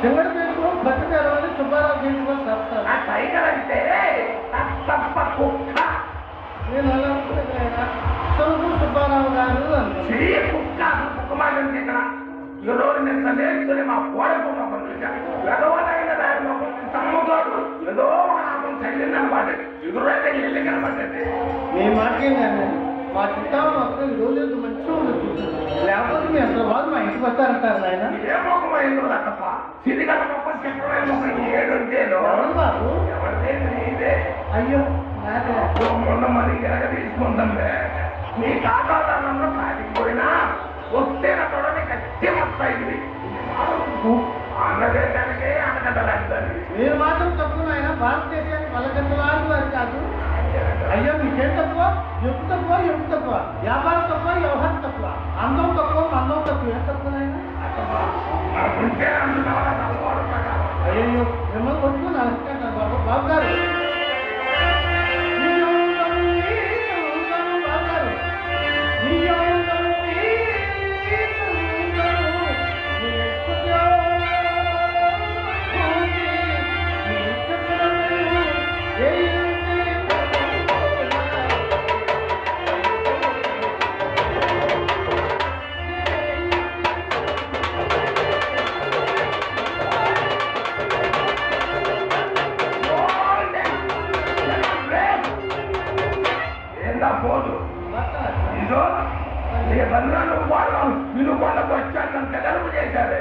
సింగడు పీసుకు బతికారు సుబ్బారావు పీసుకు వస్తారు ఆ టైగర్ అంటే తప్ప కుక్క నేను అలా అనుకున్నాను సులుపు సుబ్బారావు గారు అంటే కుక్క కుక్కమాటం చేసిన ఎవరోని నిన్న నేర్చుకుని మా పోడపు మొక్కలు చూశాను వెగవదైన దాని మొక్కలు తమ్ముతోడు ఏదో మాకు చల్లింది అనమాట ఎదురైతే వెళ్ళి కనబడ్డది. మీ మాటకేంటండి మా చిత్తాం మాత్రం ఈరోజు మంచిగా ఉండదు లేకపోతే మీ అందరూ వాళ్ళు మా ఇంటికి వస్తారంటారు ఆయన ఏ మొక్కమా ఎందుకు తప్ప ఏడు ఎవరిదే నీదే? అయ్యో మొన్న మరి ఎరగ తీసుకుందాం నీ ఖాతాదారులను కాలిపోయినా వస్తే నా తొడని గట్టి మొత్తం ఇది అన్నదేశానికే అనగదలాంటి మీరు మాత్రం తప్పు నాయన భారతదేశానికి వలగంటలాంటి వారు కాదు. అయ్యో మీకేం తక్కువ? ఎప్పు తక్కువ ఎప్పు తక్కువ. వ్యాపారం తక్కువ వ్యవహారం తక్కువ. అందం తక్కువ అందం తక్కువ. ఏం తక్కువ నాయన? అయ్యో మిమ్మల్ని కొట్టుకుని బాబు గారు. ఇదో నీ బంధాలు వాళ్ళు వినుకొండకు వచ్చాక గెలుపు చేశారు.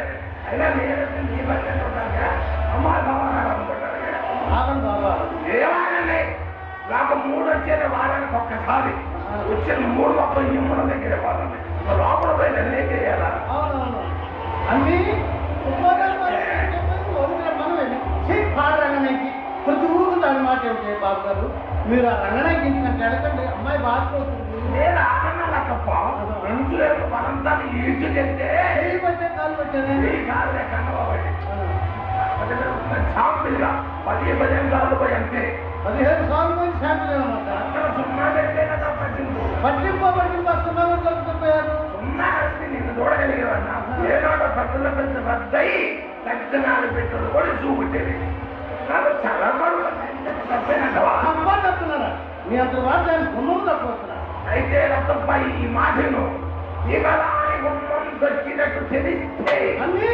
అయినా నేను నీ బంధం ఉంటాక అమ్మా ఏమానండి? నాకు మూడు వచ్చేది వారానికి ఒక్కసారి. వచ్చిన మూడు మొత్తం ఇమ్మల దగ్గర వాళ్ళని లోపల పోయి నన్ను ఏం! చేయాలా అన్ని ప్రతి ఊరికి దాని మాట ఏమిటి బాబు గారు? మీరు ఆ రంగనాయకి అడగండి అమ్మాయి బాధపడుతుంది. నేను ఆనందంగా తప్ప రెండు మనంతాన్ని ఈడ్చుకెళ్తే చేయి పట్టే కాలు పట్టేది? ఈ కాళ్ళే కన్నబాబడి చాంపిల్గా పది పదిహేను సార్లు పోయి అంతే. పదిహేను సార్లు పోయి శాంపుల్ అనమాట సున్నా పెట్టే కదా పట్టింది పట్టింపో పట్టింపో సున్నాలు కలుపుకుపోయారు సున్నా కలిసి నిన్ను చూడగలిగేవన్నా ఏనాడో పెద్దల పెద్ద పెద్దయి లక్షణాలు పెట్టుడు కూడా చూపుట్టేది నాకు చాలా తప్పున్నారా మీ అంత దాన్ని గుమ్మం తప్పుతున్నారు అయితే రక్తపై ఈ మాటను ఇకలాని గుమ్మం దొరికినట్టు తెలిస్తే అన్ని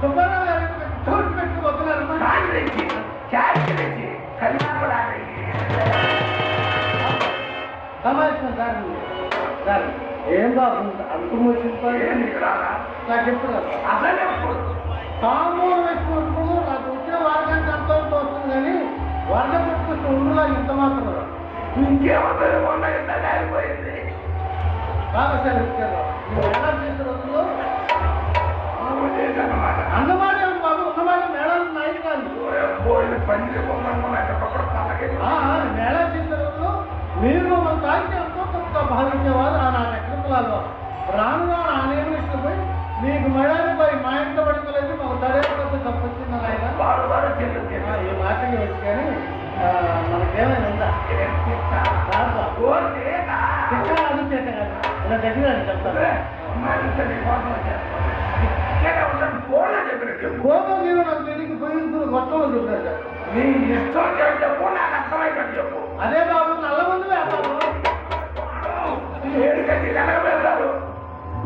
సుబ్బారావు గారికి చోటు పెట్టుకుపోతున్నారమ్మా కాంగ్రెస్ క్యాష్ కళ్యాణపడాలి సమావేశం సార్ సార్ ఏం బాబు అంతం వచ్చింది? నాకు ఎప్పుడు. అసలే తాంబూలం వేసుకున్నప్పుడు ఇంకేమవుతుంది మొన్న ఇంత కాలిపోయింది బాగా సార్ ఇచ్చారు మీరు ఎలా చేసే రోజుల్లో నువ్వు చేశానమాట అన్నమాట బాబు ఉన్నమాట మేళాలు నాయి కాదు ఆ, ఆ, మేళా చేసే రోజుల్లో మీరు మమ్మల్ని తాకితే ఎంతో కొంత భావించేవారు ఆ నా రాను రాను ఆ నేను ఇష్టపోయి మీకు మళ్ళీ పోయి మా ఇంట్లో పడుకోలేదు మాకు తడేపడితే తప్పొచ్చింది ఆయన ఈ మాటకి వచ్చి కానీ మనకేమైనా ఉందా? ఇలా దగ్గర చెప్తాను ఫోన్లో చెప్పినట్టు గోపం జీవో నాకు తెలియక నీ ఇష్టం చెప్పు నాకు అర్థమైనట్టు చెప్పు అదే బాబు నల్ల మంది వ్యాపారం.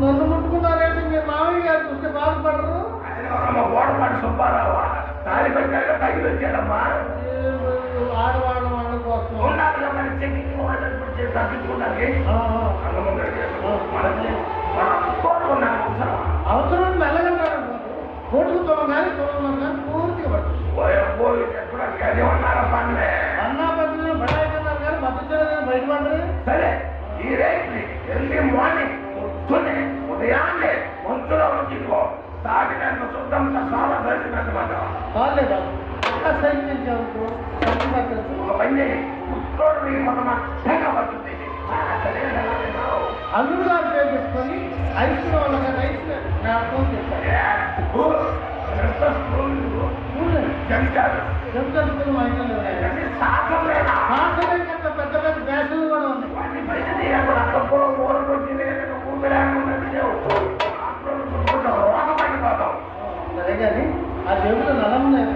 నన్ను ముట్టుకున్నారేంటి? మీ మామయ్య గారు చూస్తే బాధపడరు. ఓడపాటి సుబ్బారావు. తాలి పెట్టాక తగిలి వచ్చాడమ్మా ఆడవాళ్ళ వాళ్ళ కోసం ఉండాలి మరి చెక్కింగ్ వాళ్ళని చేసి తప్పించుకోవడానికి అవసరం అవసరం కోట్లు కోటుకు తొలగాలి పూర్తిగా పట్టు అన్నా పద్ధతిలో బడాయితున్నారు కానీ మద్దతు బయటపడరు సరే ఈ రేట్ని ఎర్లీ మార్నింగ్ పొద్దునే ఉదయాన్నే మంచులో ఉంచుకో తాగినంత శుద్ధంత చాలా తెలిసినటువంటి కాలే బాబు ఇంకా సైనించారు ఒక పని ముట్టోడు మీకు కొంత తెగ పడుతుంది ఆ, సరే ఎలా విన్నావు? అల్లుడు గారు పేరు పెట్టుకొని ఐస్ చూడండి లేదా? మాసమే కంటే పెద్ద పెద్ద బ్యాసులు కూడా ఉన్నాయి. కానీ ఆ జేబులో నలం ఉన్నాయి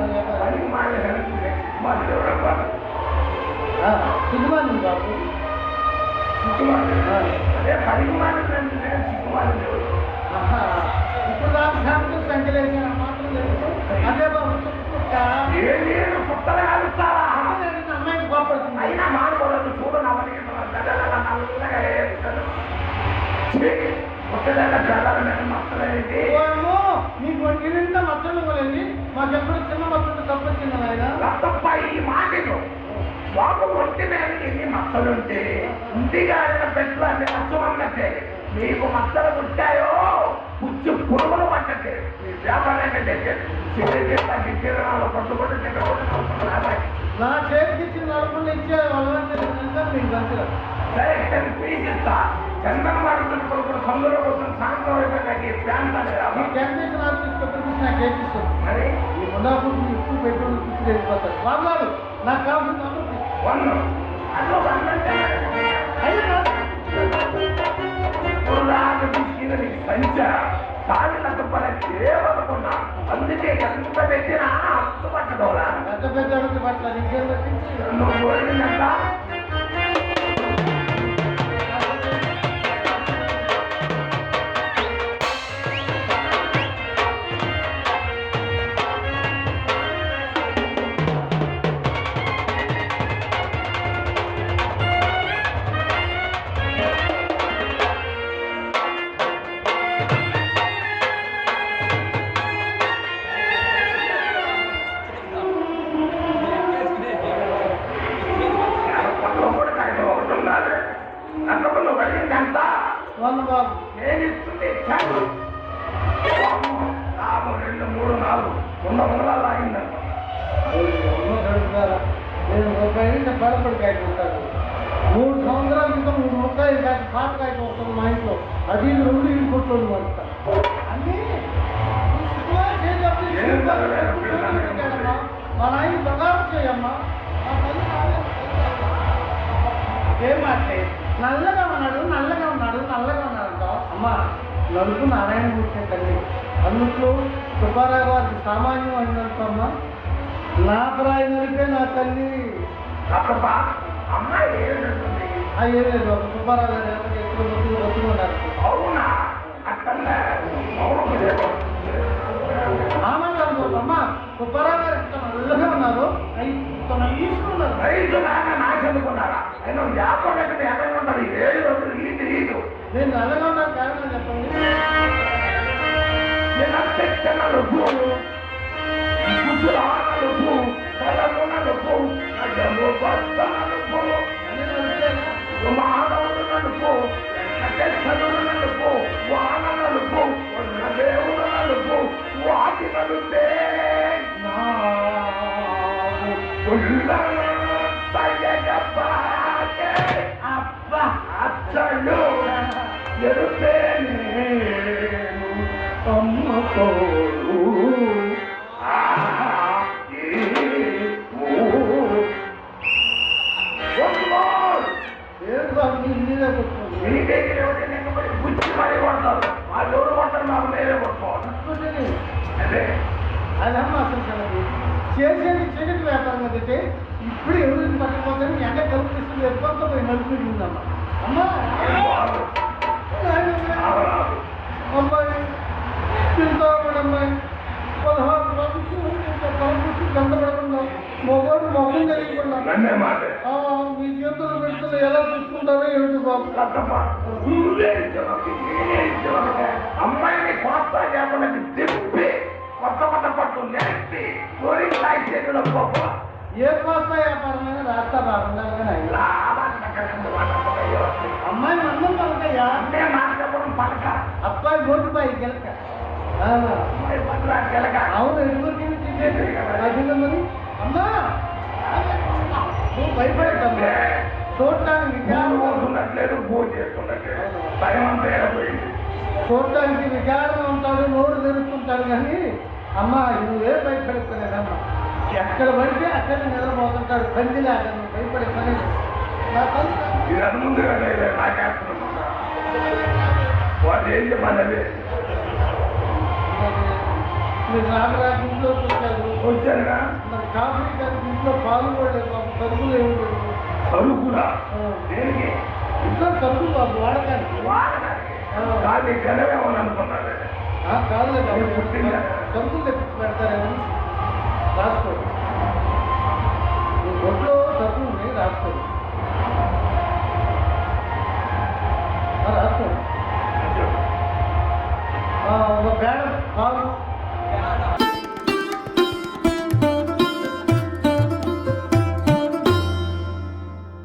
సినిమాని బాబు. అదే నేను దేవుడు. ఆహా. ఇప్పుడు సంఖ్యలేసిన మాత్రం తెలుసు అదే బాబు నీళ్ళు పుట్టలు నేను అమ్మాయికి కోపడుతుంది అయినా మానకూడదు చూడు నవలి నల్లగా ఏడుస్తాడు పుట్టలేక జలాల మీద మచ్చలేంటి ఓమో నీకు వంటి నిండా మచ్చలు ఇవ్వలేదు మాకెప్పుడు చిన్న మచ్చలు తప్పొచ్చింది ఆయన రక్తప్ప ఈ మాటలు బాబు మీద ఎన్ని మచ్చలుంటే ఇంటిగా పెట్టులు అన్ని మచ్చమన్నట్టే మీకు మచ్చలు పుట్టాయో పుచ్చి పురుగులు పట్టట్టే. మీ వ్యాపారం ఏంటంటే చివరికి తగ్గించడంలో పట్టుకుంటూ నా చేతికి ఇచ్చిన నలుపులు ఇచ్చే సరే నేను పీసిస్తా చందన వాడుతున్న కొడుకులు సందులో కోసం సాయంత్రం ఈ ప్రాంతాలు ఈ. టెంపరేచర్ ఆఫీస్ నాకు ఏపిస్తుంది మరి? ఈ మునాకు ఎక్కువ వాళ్ళు నాకు కావాల్సిన నలుపు సాగినంత పని అందుకే ఎంత? పెట్టినా అంత పట్టదోలా పెద్ద పెద్ద పట్ల నువ్వు ఏం శుక్రవారం జరగలేదు, కూర్చొని పెట్టాడమ్మా. మా నాయన బంగారం చేయమ్మా. ఏం మాట్లే నల్లగా ఉన్నాడు నల్లగా ఉన్నాడు నల్లగా ఉన్నాడు అమ్మా నలుపు నారాయణ మూర్తి తల్లి. అందుకు సుబ్బారావు గారికి సామాన్యం అయిందంటమ్మా నా ప్రాయ నలిపే నా తల్లి. అమ్మాయి ఏం లేదు. సుబ్బారావు గారు ఎప్పుడు బతుకు బతుకు ఉన్నారు. అవునా. అమ్మా. సుబ్బారావు గారు ఎంత నల్లగా ఉన్నారు. ఈసుకున్నారు రైతు నాశనుకున్నారా నేను వ్యాపారం ఎక్కడ ఎక్కడ ఉంటుంది ఏడు రోజులు నేను నల్లగా కారణం చెప్పండి. నేను నలుపులేనా? మానవుడు నలుపు వెంకటేశ్వరుడు నలుపు వాన నలుపు ఉన్న దేవుడు నలుపు వాటి నలుపే నాకు అబ్బా అచ్చడు ఎరుపేను అమ్మ తోడు చూసుకుంటారో ఏమిటి బాబు? నువ్వే. అమ్మాయిని కోస్తా లేకుండా తిప్పి కొత్త కొత్త పట్టు నేర్పి కోరి గొప్ప ఏ కోస్త వ్యాపారమైనా రాస్తా బాగుండాలి. అమ్మాయి మందం పలకయ్యా? అన్నే మాట్లాడడం పలక. అబ్బాయి ఓటు బాయి గెలక. అవును మరి. అమ్మా! నువ్వు భయపడతామ్మా చూడటానికి పోతున్నట్లేదు భూ చేస్తున్నట్లేదు. భయం అంతా ఏడపోయింది. చూడటానికి వికారం ఉంటాడు నోరు తెరుస్తుంటాడు కానీ అమ్మ నువ్వే భయపడుతున్నాడమ్మా ఎక్కడ పడితే అక్కడ నిద్రపోతుంటాడు పందిలాగా నువ్వు భయపడే పని లేదు. నా తల్లి ఇది అది ముందుగా లేదు నాకేస్తున్నా వాడు ఏం చెప్పాలి మీరు నాగరాజు ఇంట్లో చూశారు వచ్చారుగా? మరి కాఫీ గారి ఇంట్లో పాలు కూడా లేదు సరుకులు ఏమి సరుకురా ఆ. దేనికి ఇంట్లో సరుకులు బాబు వాడకానికి వాడడానికి కానీ గెలవేమని అనుకున్నాడు ఆ, కాదులే బాబు. నేను పుట్టిందా?